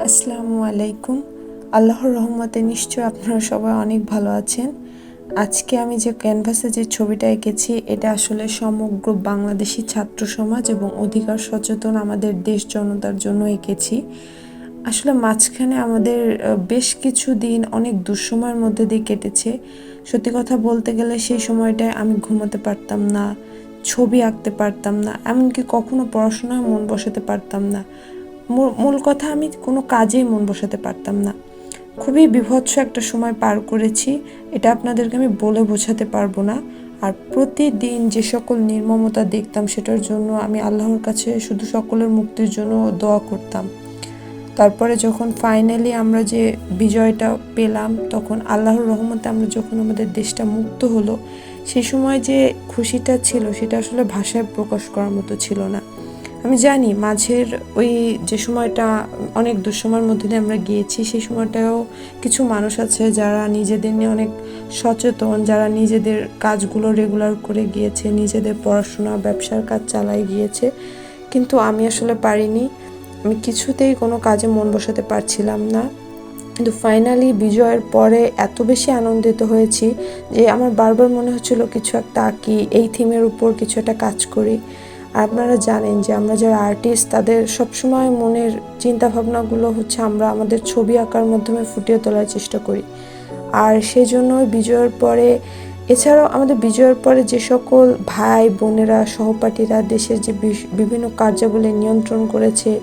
আসসালামু আলাইকুম। আল্লাহর রহমতে নিশ্চয় আপনারা সবাই অনেক ভালো আছেন। আজকে আমি যে ক্যানভাসে যে ছবিটা এঁকেছি, এটা আসলে সমগ্র বাংলাদেশি ছাত্র সমাজ এবং অধিকার সচেতন আমাদের দেশ জনতার জন্য এঁকেছি। আসলে মাঝখানে আমাদের বেশ কিছু দিন অনেক দুঃসময়ের মধ্যে দিয়ে কেটেছে। সত্যি কথা বলতে গেলে সেই সময়টায় আমি ঘুমাতে পারতাম না, ছবি আঁকতে পারতাম না, এমনকি কখনো পড়াশোনায় মন বসাতে পারতাম না। মূল- কথা আমি কোনো কাজেই মন বসাতে পারতাম না। খুবই বিভৎস একটা সময় পার করেছি, এটা আপনাদেরকে আমি বলে বোঝাতে পারব না। আর প্রতিদিন যে সকল নির্মমতা দেখতাম, সেটার জন্য আমি আল্লাহর কাছে শুধু সকলের মুক্তির জন্য দোয়া করতাম। তারপরে যখন ফাইনালি আমরা যে বিজয়টা পেলাম, তখন আল্লাহর রহমতে আমরা যখন আমাদের দেশটা মুক্ত হলো সেই সময় যে খুশিটা ছিল, সেটা আসলে ভাষায় প্রকাশ করার মতো ছিল না। আমি জানি মাঝের ওই যে সময়টা, অনেক দুঃসময়ের মধ্যে দিয়ে আমরা গিয়েছি, সেই সময়টাও কিছু মানুষ আছে যারা নিজেদের নিয়ে অনেক সচেতন, যারা নিজেদের কাজগুলো রেগুলার করে গিয়েছে, নিজেদের পড়াশোনা, ব্যবসার কাজ চালায় গিয়েছে। কিন্তু আমি আসলে পারিনি। আমি কিছুতেই কোনো কাজে মন বসাতে পারছিলাম না। কিন্তু ফাইনালি বিজয়ের পরে এত বেশি আনন্দিত হয়েছি যে আমার বারবার মনে হচ্ছিল, কিছু একটা আঁকি, এই থিমের উপর কিছু একটা কাজ করি। আপনারা জানেন যে আমরা যারা আর্টিস্ট তাদের সবসময় মনের চিন্তা ভাবনাগুলো হচ্ছে আমরা আমাদের ছবি আঁকার মাধ্যমে ফুটিয়ে তোলার চেষ্টা করি। আর সেই জন্য বিজয়ের পরে, এছাড়াও আমাদের বিজয়ের পরে যে সকল ভাই, বোনেরা, সহপাঠীরা দেশের যে বিভিন্ন কার্যাবলী নিয়ন্ত্রণ করেছে,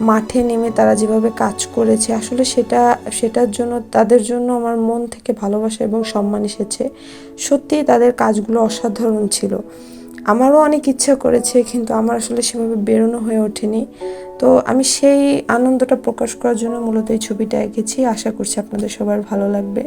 মাঠে নেমে তারা যেভাবে কাজ করেছে, আসলে সেটা, সেটার জন্য, তাদের জন্য আমার মন থেকে ভালোবাসা এবং সম্মান এসেছে। সত্যিই তাদের কাজগুলো অসাধারণ ছিল। আমারও অনেক ইচ্ছা করেছে, কিন্তু আমার আসলে সেভাবে বেরোনো হয়ে ওঠেনি। তো আমি সেই আনন্দটা প্রকাশ করার জন্য মূলত এই ছবিটা এঁকেছি। আশা করছি আপনাদের সবার ভালো লাগবে।